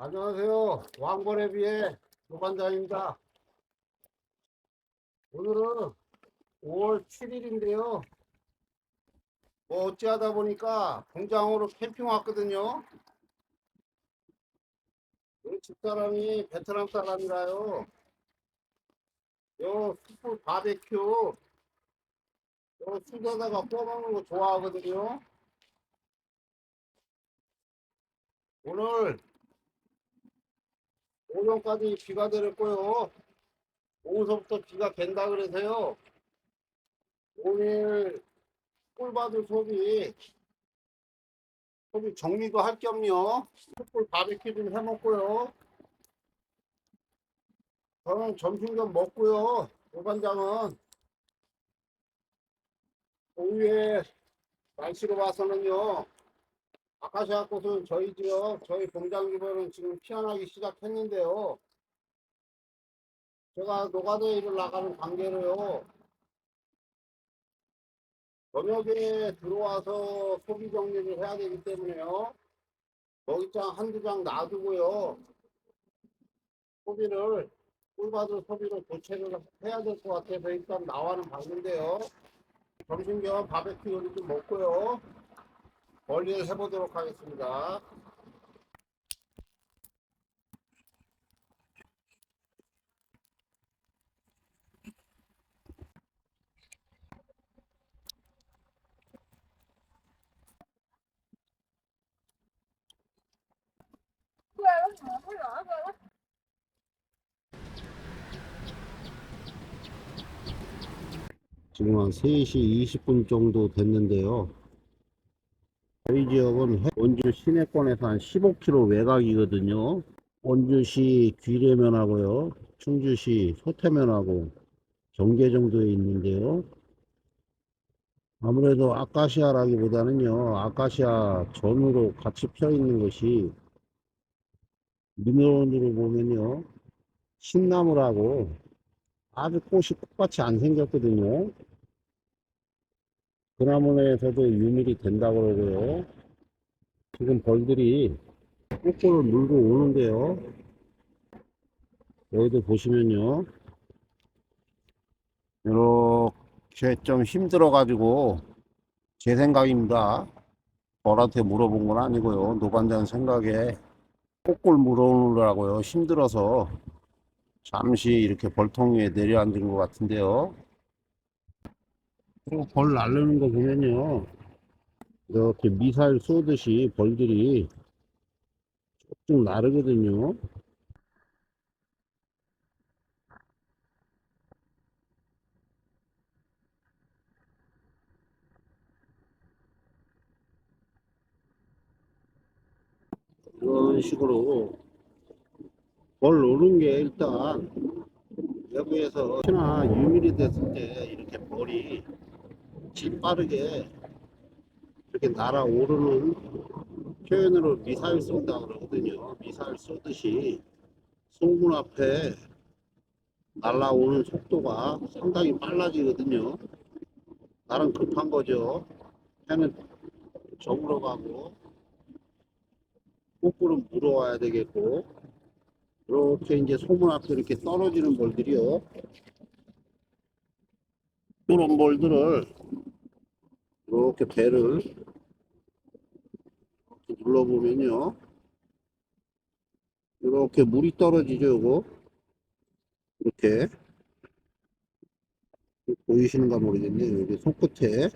안녕하세요. 왕벌에 비해 노반장입니다. 오늘은 5월 7일인데요. 뭐 어찌하다 보니까 공장으로 캠핑 왔거든요. 우리 집사람이 베트남 사람이라요. 요 숯불 바베큐 요 숯에다가 구워 먹는 거 좋아하거든요. 오늘 오전까지 비가 내렸고요. 오후서부터 비가 갠다 그래서요. 오늘 꿀받을 소비 소비 정리도 할 겸요. 숯불 바베큐 좀 해먹고요. 저는 점심 좀 먹고요. 오반장은 오후에 날씨로 봐서는요. 아카시아 꽃은 저희 지역, 저희 공장 기반은 지금 피어나기 시작했는데요. 제가 노가다 일을 나가는 관계로요. 저녁에 들어와서 소비 정리를 해야 되기 때문에요. 먹이장 한두 장 놔두고요. 소비를, 꿀받을 소비를 교체를 해야 될 것 같아서 일단 나와는 봤는데요. 점심 겸 바베큐 요리 좀 먹고요. 멀리를 해보도록 하겠습니다. 지금 한 3시 20분 정도 됐는데요. 저희 지역은 해- 원주 시내권에서 한 15km 외곽이거든요. 원주시 귀례면하고요. 충주시 소태면하고 경계 정도에 있는데요. 아무래도 아카시아라기보다는요. 아카시아 전으로 같이 펴 있는 것이 민원으로 보면요. 신나무라고 아주 꽃이 똑같이 안 생겼거든요. 그 나무에서도 유밀이 된다고 그러고요. 지금 벌들이 꼬꼬를 물고 오는데요. 여기도 보시면요. 이렇게 좀 힘들어가지고 제 생각입니다. 벌한테 물어본 건 아니고요. 노반장 생각에 꼬꼬를 물어오느라고요. 힘들어서 잠시 이렇게 벌통 위에 내려앉은 것 같은데요. 그리고 벌 날르는 거 보면요. 이렇게 미사일 쏘듯이 벌들이 쭉쭉 나르거든요. 이런 식으로 벌 오는 게 일단 여기에서 혹시나 유밀이 됐을 때 이렇게 벌이 질 빠르게 이렇게 날아오르는 표현으로 미사일 쏜다 그러거든요. 미사일 쏘듯이 송문 앞에 날아오는 속도가 상당히 빨라지거든요. 나름 급한 거죠. 해는 저물어 가고 거꾸로 물어와야 되겠고 이렇게 이제 소문 앞에 이렇게 떨어지는 벌들이요. 이런 벌들을 이렇게 배를 이렇게 눌러보면요. 이렇게 물이 떨어지죠, 이거. 이렇게. 보이시는가 모르겠네요. 여기 손끝에.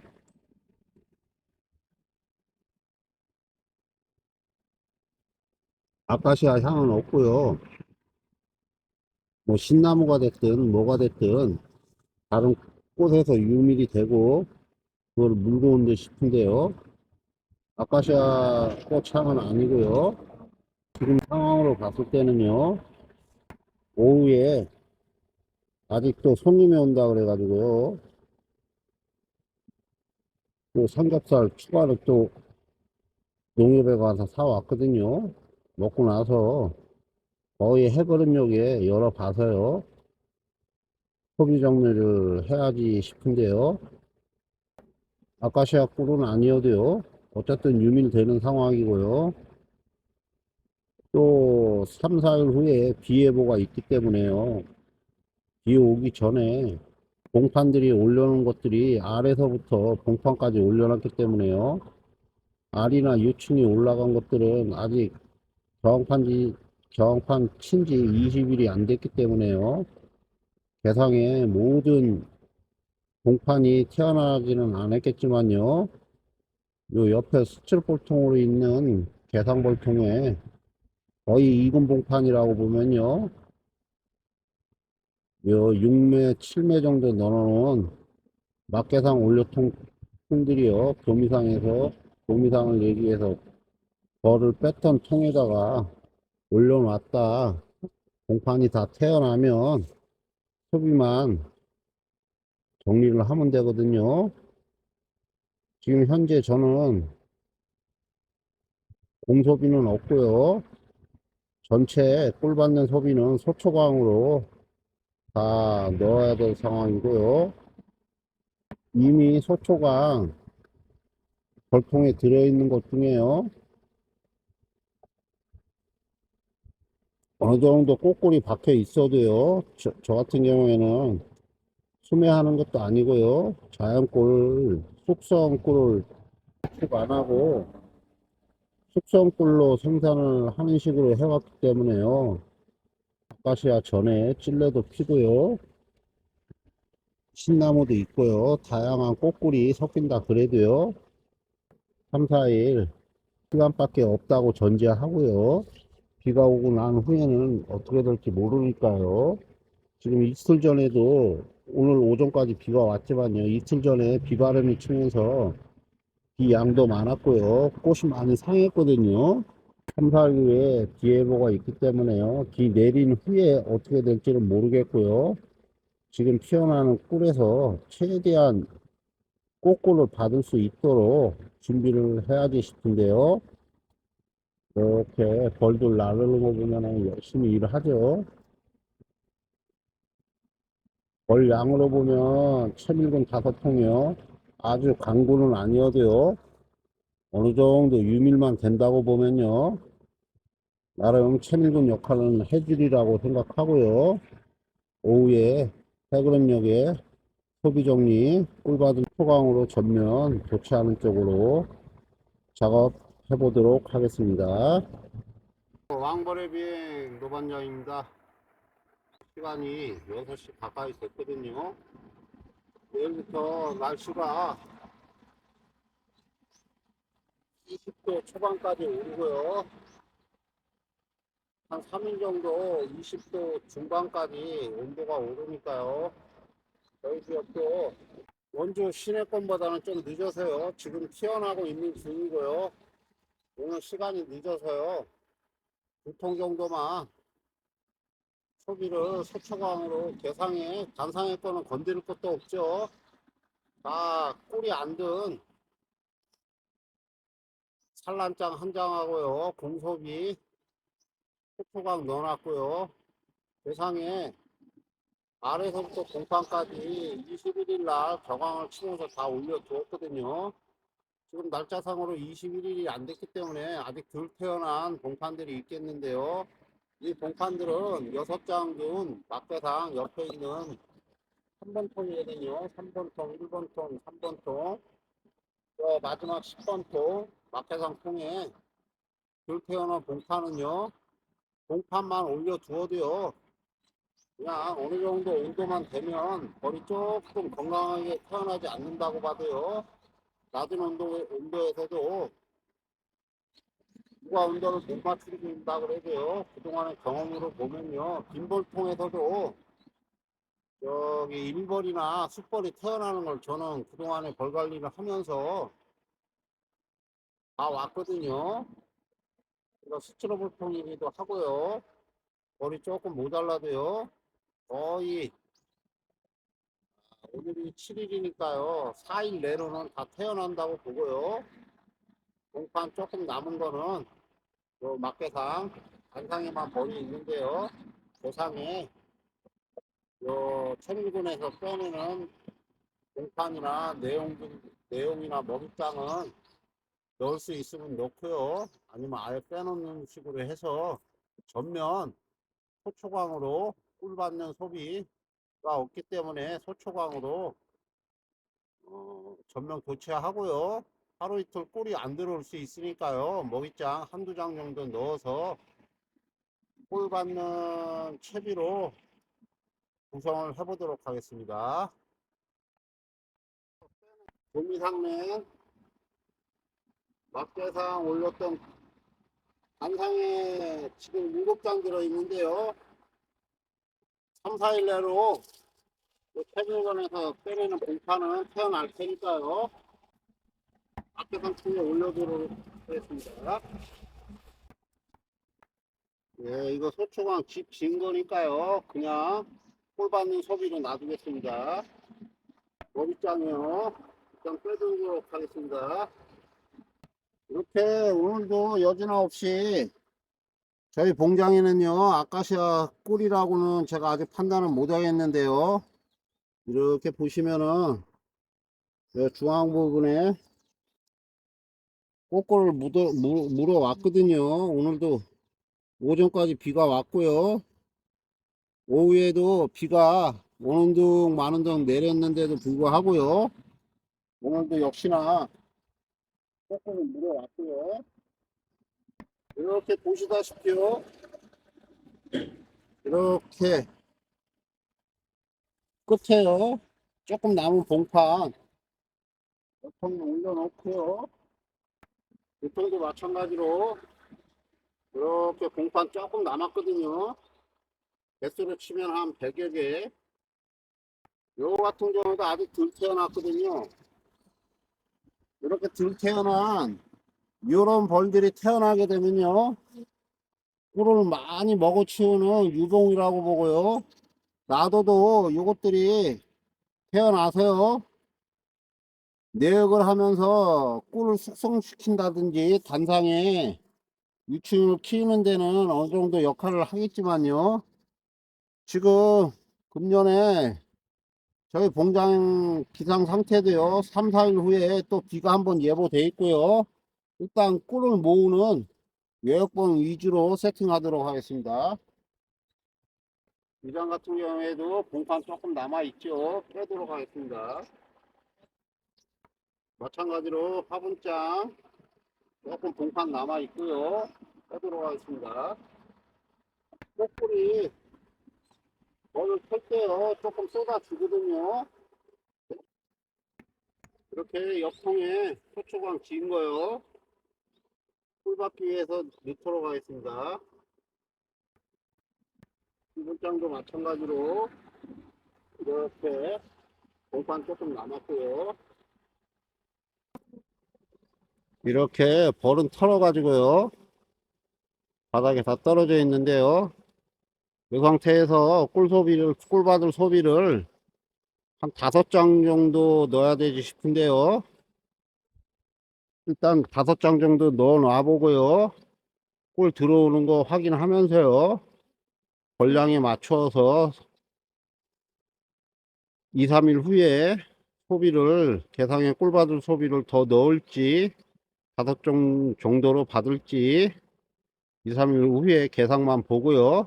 아카시아 향은 없고요. 뭐 신나무가 됐든 뭐가 됐든 다른 꽃에서 유밀이 되고 그걸 물고 온듯 싶은데요. 아카시아 꽃향은 아니고요. 지금 상황으로 봤을 때는요. 오후에 아직도 손님이 온다 그래가지고요. 또 삼겹살 추가로 또 농협에 가서 사왔거든요. 먹고 나서 거의 해버림역에 열어봐서요. 소비 정리를 해야지 싶은데요. 아카시아 꿀은 아니어도요. 어쨌든 유밀되는 상황이고요. 또 3, 4일 후에 비 예보가 있기 때문에요. 비 오기 전에 봉판들이 올려놓은 것들이 아래서부터 봉판까지 올려놨기 때문에요. 알이나 유충이 올라간 것들은 아직 저항판지, 저항판 친지 20일이 안 됐기 때문에요. 개상에 모든 봉판이 태어나지는 않았겠지만요. 요 옆에 수출볼통으로 있는 개상볼통에 거의 익은 봉판이라고 보면요. 요 6매, 7매 정도 넣어놓은 막개상 올려통 통들이요. 도미상에서 도미상을 내기 위해서 벌을 뺐던 통에다가 올려놨다. 봉판이 다 태어나면 소비만 정리를 하면 되거든요. 지금 현재 저는 공소비는 없고요. 전체 꿀 받는 소비는 소초광으로 다 넣어야 될 상황이고요. 이미 소초광 벌통에 들어있는 것 중에요. 어느 정도 꼬꼬리 박혀 있어도요. 저, 저 같은 경우에는 수매하는 것도 아니고요. 자연꿀, 숙성꿀을 축 안 하고 숙성꿀로 생산을 하는 식으로 해왔기 때문에요. 아카시아 전에 찔레도 피고요. 신나무도 있고요. 다양한 꽃꿀이 섞인다 그래도요. 3, 4일 시간밖에 없다고 전제하고요. 비가 오고 난 후에는 어떻게 될지 모르니까요. 지금 이틀 전에도 오늘 오전까지 비가 왔지만요. 이틀 전에 비바람이 치면서 비 양도 많았고요. 꽃이 많이 상했거든요. 3, 4일 후에 비 예보가 있기 때문에요. 비 내린 후에 어떻게 될지는 모르겠고요. 지금 피어나는 꿀에서 최대한 꽃꿀을 받을 수 있도록 준비를 해야지 싶은데요. 이렇게 벌들 나르는 거 보면 열심히 일을 하죠. 벌 양으로 보면 천일군 다섯 통이요. 아주 강구는 아니어도요. 어느 정도 유밀만 된다고 보면요. 나름 천일군 역할은 해주리라고 생각하고요. 오후에 해그런역에 소비정리 꿀받은 소강으로 전면 교체하는 쪽으로 작업해 보도록 하겠습니다. 왕벌의 비행 노반장입니다. 시간이 6시 가까이 됐거든요. 내일부터 날씨가 20도 초반까지 오르고요. 한 3일 정도 20도 중반까지 온도가 오르니까요. 저희 지역도 원주 시내권보다는 좀 늦어서요. 지금 튀어나고 있는 중이고요. 오늘 시간이 늦어서요. 두통 정도만 소비를 소초광으로 개상에 단상의 거는 건드릴 것도 없죠. 다 꿀이 안 든 산란장 한 장하고요. 공소비 소초광 넣어놨고요. 개상에 아래서부터 공판까지 21일 날 저강을 치면서 다 올려두었거든요. 지금 날짜상으로 21일이 안 됐기 때문에 아직 덜 태어난 봉판들이 있겠는데요. 이 봉판들은 6장 중 막대상 옆에 있는 3번 통이거든요. 3번 통, 1번 통, 3번 통. 또 마지막 10번 통, 막대상 통에 덜 태어난 봉판은요. 봉판만 올려두어도요. 그냥 어느 정도 온도만 되면 벌이 조금 건강하게 태어나지 않는다고 봐도요. 낮은 온도, 온도에서도 온도를 못 맞추고 있다 그래도요. 그동안의 경험으로 보면요. 빈벌통에서도 저기 일벌이나 숯벌이 태어나는 걸 저는 그동안에 벌 관리를 하면서 다 왔거든요. 스트로볼통이기도 하고요. 벌이 조금 모자라도요. 거의 오늘이 7일이니까요. 4일 내로는 다 태어난다고 보고요. 공판 조금 남은 거는 요 막대상 단상에만 벌이 있는데요. 조상에 요 천일군에서 빼내는 공판이나 내용 내용이나 먹잇장은 넣을 수 있으면 넣고요. 아니면 아예 빼놓는 식으로 해서 전면 소초광으로 꿀 받는 소비가 없기 때문에 소초광으로 어, 전면 교체하고요. 하루 이틀 꿀이 안 들어올 수 있으니까요. 먹이장 한두 장 정도 넣어서 꿀 받는 채비로 구성을 해보도록 하겠습니다. 도미상면 막대상 올렸던 단상에 지금 7장 들어있는데요. 3, 4일 내로 태블관에서 빼내는 봉판은 태어날 테니까요. 막대상 층에 올려두도록 하겠습니다. 예, 이거 소초광 집 지은 거니까요. 그냥 꿀 받는 소비로 놔두겠습니다. 머리장이요. 일단 빼두도록 하겠습니다. 이렇게 오늘도 여지나 없이 저희 봉장에는요 아카시아 꿀이라고는 제가 아직 판단을 못 하겠는데요 이렇게 보시면은 요 중앙 부분에 꽃꿀을 묻어, 물, 물어 왔거든요 오늘도 오전까지 비가 왔고요 오후에도 비가 오는 둥 마는 둥 내렸는데도 불구하고요 오늘도 역시나 꽃꿀을 물어 왔고요. 이렇게 보시다시피요. 이렇게 끝에요. 조금 남은 봉판 보통 올려놓고요. 보통도 마찬가지로 이렇게 봉판 조금 남았거든요. 개수로 치면 한 100여 개. 요 같은 경우도 아직 덜 태어났거든요. 이렇게 들 태어난 이런 벌들이 태어나게 되면요 꿀을 많이 먹어 치우는 유봉이라고 보고요 놔둬도 이것들이 태어나서요 내역을 하면서 꿀을 숙성시킨다든지 단상에 유충을 키우는 데는 어느 정도 역할을 하겠지만요. 지금 금년에 저희 봉장 기상 상태도요. 3, 4일 후에 또 비가 한번 예보돼 있고요. 일단 꿀을 모으는 외역봉 위주로 세팅하도록 하겠습니다. 이장 같은 경우에도 봉판 조금 남아 있죠. 빼도록 하겠습니다 마찬가지로 화분장 조금 봉판 남아 있고요. 빼도록 하겠습니다. 꽃꿀이 오늘 펼 때요. 조금 쏟아주거든요. 이렇게 옆통에 소초광 지은 거요. 꿀 받기 위해서 넣도록 하겠습니다. 이분장도 마찬가지로 이렇게 공판 조금 남았고요 이렇게 벌은 털어 가지고요 바닥에 다 떨어져 있는데요 이 상태에서 꿀 소비를, 꿀 받을 소비를 한 다섯 장 정도 넣어야 되지 싶은데요. 일단 다섯 장 정도 넣어 놔 보고요. 꿀 들어오는 거 확인하면서요. 권량에 맞춰서 2, 3일 후에 소비를, 개상에 꿀 받을 소비를 더 넣을지, 다섯 장 정도로 받을지, 2, 3일 후에 개상만 보고요.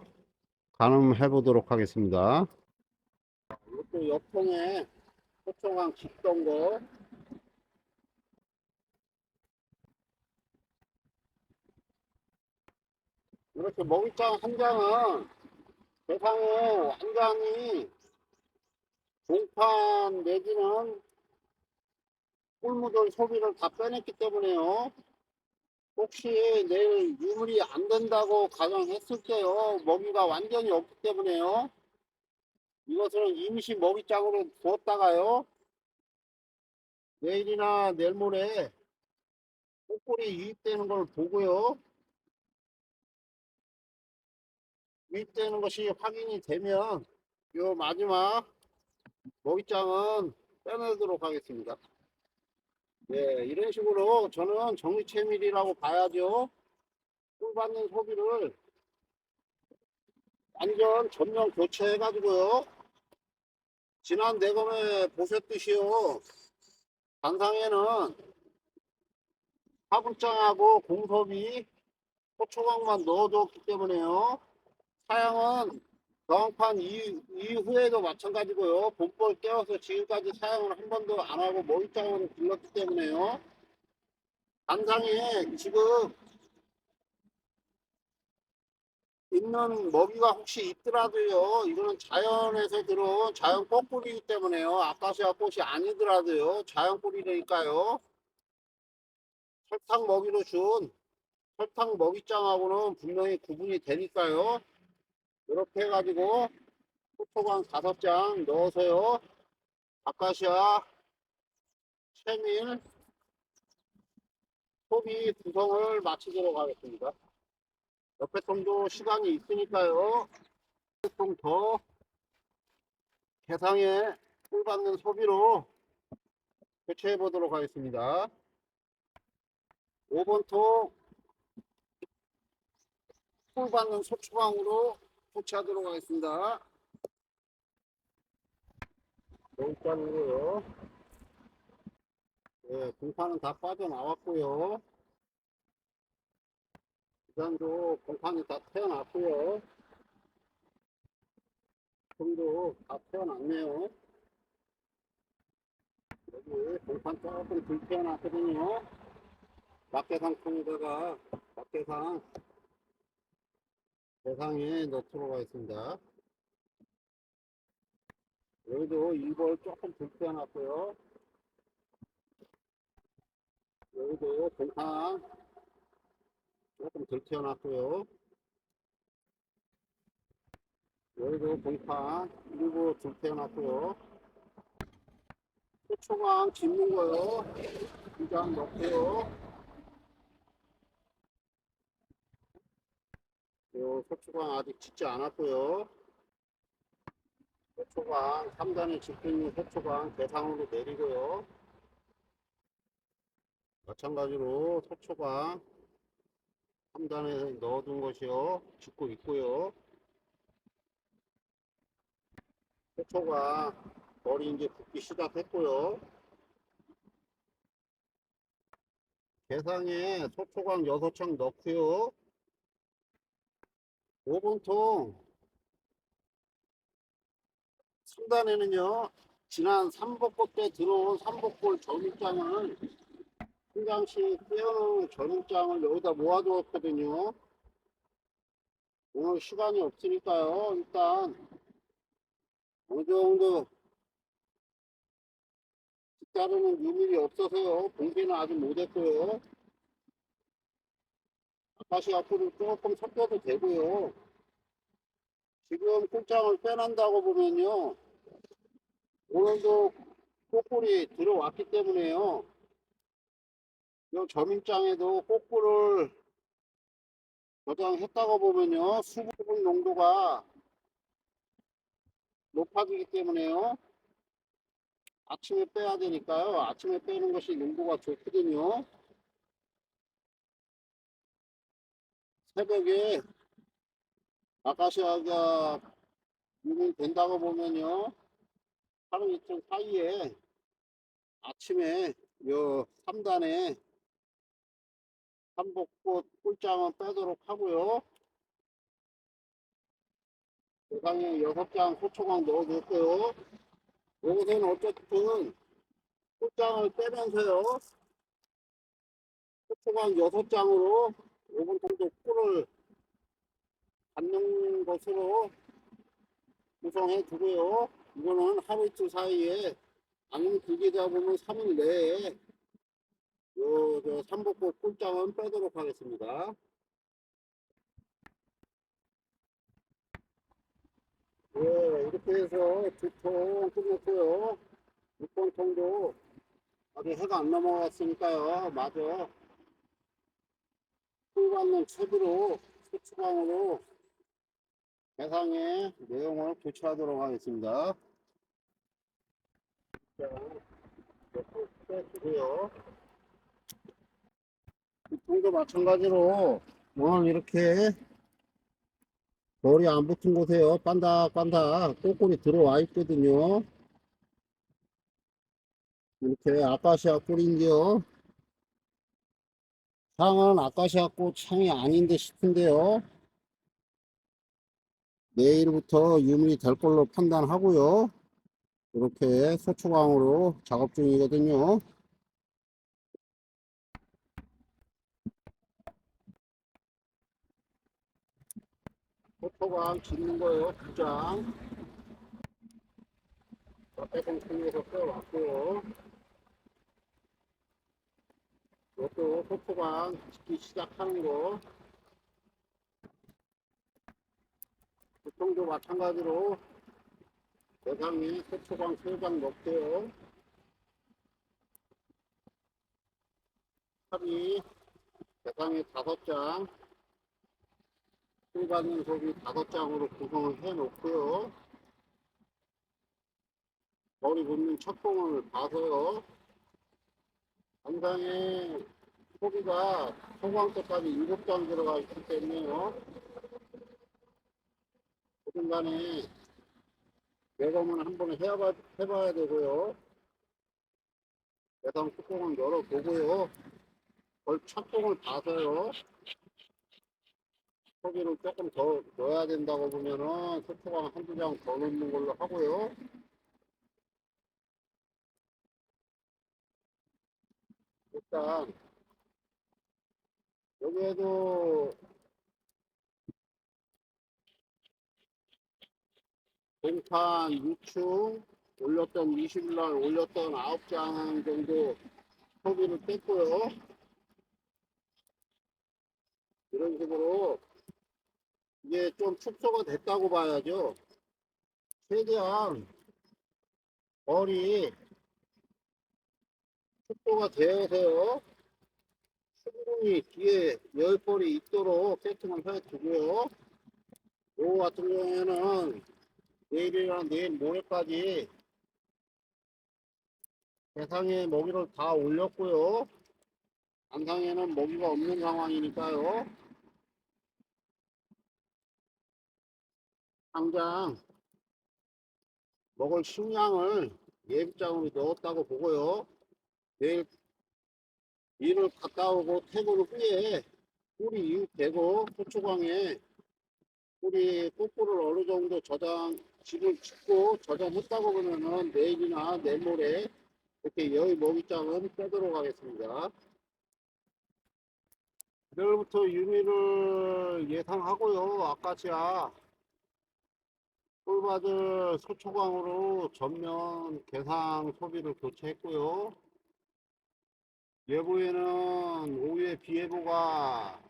가늠해 보도록 하겠습니다. 이것도 옆통에 소초광 짓던 거 이렇게 먹이장 한 장은 세상에 완전히 동판 내지는 꿀무들 소비를 다 빼냈기 때문에요. 혹시 내일 유물이 안 된다고 가정했을 때요. 먹이가 완전히 없기 때문에요. 이것은 임시 먹이장으로 두었다가요. 내일이나 내일 모레 꽃꿀이 유입되는 걸 보고요. 유입되는 것이 확인이 되면 요 마지막 먹이장은 빼내도록 하겠습니다 네, 이런 식으로 저는 정리체밀이라고 봐야죠. 꿀 받는 소비를 완전 전면 교체해가지고요. 지난 대검에 보셨듯이요. 단상에는 화분장하고 공섭이 호초광만 넣어줬기 때문에요. 사양은 이- 이후에도 마찬가지고요. 봄벌 떼어서 지금까지 사용을 한 번도 안 하고 모입장으로 불렀기 때문에요. 단상에 지금 있는 먹이가 혹시 있더라도요. 이거는 자연에서 들어온 자연 꽃뿌리이기 때문에요. 아카시아 꽃이 아니더라도요. 자연 뿌리니까요. 설탕 먹이로 준 설탕 먹이장하고는 분명히 구분이 되니까요. 이렇게 해가지고 포토광 다섯 장 넣어서요. 아카시아, 채밀, 소비 구성을 마치도록 하겠습니다. 옆에 통도 시간이 있으니까요. 좀더 개상에 꿀 받는 소비로 교체해 보도록 하겠습니다. 5번 통꿀 받는 소추광으로 교체하도록 하겠습니다. 여기까지고요. 네, 공판은 다 빠져나왔고요. 기산도 공판이 다 태어났고요. 좀도 다 태어났네요. 여기 공판 조금 덜 태어났거든요. 막대상 통에다가 막대상 대상에 넣도록 하겠습니다. 여기도 2벌 조금 덜 태어났고요. 여기도 공판 조금 덜 태어났고요. 여기도 공판 일부 덜 태어났고요. 초초광 짓는 거요. 두장 넣고요. 요 소초광 아직 짓지 않았고요. 소초광 3단에 짓고 있는 소초광 대상으로 내리고요. 마찬가지로 소초광 3단에 넣어둔 것이요. 짓고 있고요. 소초광 머리 이제 붓기 시작했고요. 대상에 소초광 6창 넣고요. 5번 통 3단에는요 지난 삼복골 때 들어온 삼복골 전입장을 한 장씩 떼어놓은 전입장을 여기다 모아두었거든요. 오늘 시간이 없으니까요 일단 어느 정도 뒤따르는 유밀이 없어서요 공개는 아직 못했고요 다시 앞으로 조금 섞여도 되고요. 지금 꿀장을 빼낸다고 보면요. 오늘도 꽃꿀이 들어왔기 때문에요. 이 점입장에도 꽃꿀을 저장했다고 보면요. 수분 농도가 높아지기 때문에요. 아침에 빼야 되니까요. 아침에 빼는 것이 농도가 좋거든요. 새벽에 아카시아가 유명된다고 보면요. 하루 이틀 사이에 아침에 요 3단에 한복꽃 꿀장은 빼도록 하고요. 세상에 6장 소초광 넣어줬고요. 여기서는 어쨌든 꿀장을 빼면서요. 소초광 6장으로 5분 정도 꿀을 받는 것으로 구성해 두고요. 이거는 하루 이틀 사이에 아니면 길게 잡으면 3일 내에 요, 저, 삼복꽃 꿀장은 빼도록 하겠습니다. 예, 이렇게 해서 두통 끝냈고요. 6번 통도 아직 해가 안 넘어갔으니까요. 마저 풀받는 채비로 수추광으로 대상의 내용을 교체하도록 하겠습니다. 통도 마찬가지로 오늘 이렇게 머리 안 붙은 곳에요. 반닥반닥 꼬꼬리 들어와 있거든요. 이렇게 아카시아 꿀인데요. 향은 아카시아 꽃 향이 아닌데 싶은데요. 내일부터 유물이 될 걸로 판단하고요. 이렇게 소초광으로 작업 중이거든요. 소초광 짓는 거예요, 부장. 빼공 통해서 빼왔고요. 이것도 소초광 짓기 시작하는 거. 보통도 마찬가지로 대상이 소초광 3장 넣게요. 합이 대상이 5장, 일반인 소비 5장으로 구성을 해 놓고요. 머리 굽는 첫 봉을 봐서요. 한상에 소비가 소광 때까지 7장 들어가 있기 때문에요. 그 중간에 매감은 한 번에 해봐, 해봐야 되고요. 매상 뚜껑을 열어보고요. 걸 첫봉을 봐서요. 소비를 조금 더 넣어야 된다고 보면은 소초광 한두 장 더 넣는 걸로 하고요. 일단 여기에도 동판 6충 올렸던 20일날 올렸던 9장 정도 소비를 뺐고요. 이런 식으로 이게 좀 축소가 됐다고 봐야죠. 최대한 벌이 축소가 되어서요. 충분히 뒤에 열벌이 있도록 세팅을 해두고요. 요 같은 경우에는 내일이랑 내일 모레까지 대상에 먹이를 다 올렸고요. 안상에는 먹이가 없는 상황이니까요. 당장 먹을 식량을 예비장으로 넣었다고 보고요. 내일 일을 갔다 오고 퇴근 후에 꿀이 이웃되고 소초광에 꿀이 꽃꿀을 어느 정도 저장 집을 짓고 저장했다고 보면은 내일이나 내일 모레 이렇게 여의 먹이장은 빼도록 하겠습니다. 내일부터 유미를 예상하고요. 아까지야 꿀받을 소초광으로 전면 개상 소비를 교체했고요. 예보에는 오후에 비 예보가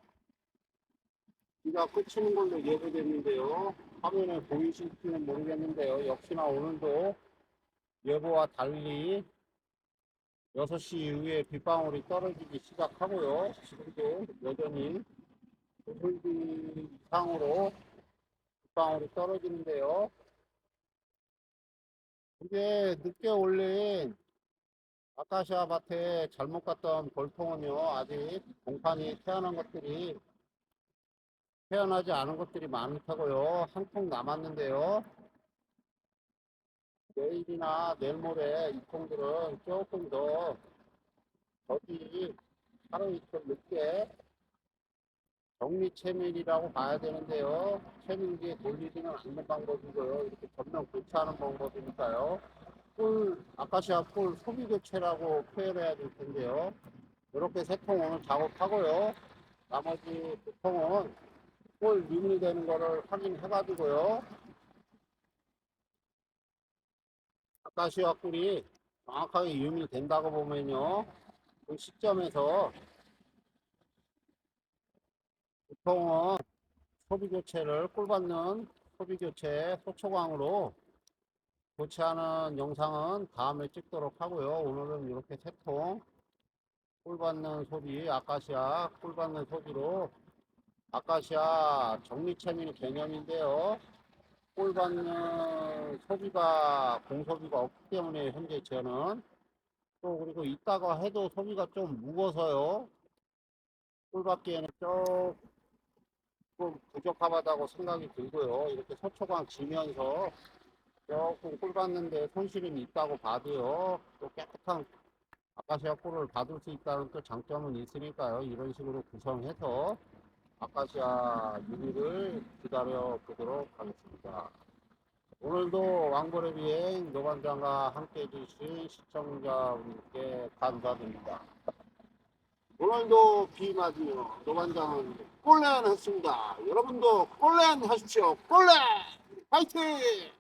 비가 그치는 걸로 예보됐는데요. 화면에 보이실지는 모르겠는데요. 역시나 오늘도 예보와 달리 6시 이후에 빗방울이 떨어지기 시작하고요. 지금도 여전히 도솔비 이상으로 빗방울이 떨어지는데요. 이게 늦게 올린 아카시아 밭에 잘못 갔던 벌통은요, 아직 공판이 태어난 것들이, 태어나지 않은 것들이 많다고요. 한 통 남았는데요. 내일이나 내일 모레 이 통들은 조금 더, 더디 하루 이틀 늦게 정리 채밀이라고 봐야 되는데요. 채밀기에 돌리지는 않는 방법이고요. 이렇게 전면 교체하는 방법이니까요. 꿀, 아카시아 꿀 소비 교체라고 표현해야 될 텐데요. 이렇게 세 통 오늘 작업하고요. 나머지 두 통은 꿀 유물이 되는 거를 확인해가지고요. 아카시아 꿀이 정확하게 유밀 된다고 보면요. 그 시점에서 보통은 소비 교체를 꿀 받는 소비 교체 소초광으로 교체하는 영상은 다음에 찍도록 하고요. 오늘은 이렇게 세통 꿀 받는 소비 아카시아 꿀 받는 소비로 아카시아 정리체밀 개념인데요. 꿀 받는 소비가 공소비가 없기 때문에 현재 저는 또 그리고 이따가 해도 소비가 좀 무거워서요. 꿀 받기에는 조금 부족하다고 생각이 들고요. 이렇게 소초광 지면서 조금 꿀 받는데 손실은 있다고 봐도요. 또 깨끗한 아카시아 꿀을 받을 수 있다는 또 장점은 있으니까요. 이런 식으로 구성해서 아카시아 유리를 기다려 보도록 하겠습니다. 오늘도 왕벌의 비행 노반장과 함께 해주신 시청자분께 감사드립니다. 오늘도 비 맞으며 노반장은 꼴렌 했습니다. 여러분도 꼴렌 하십시오. 꼴렌! 파이팅!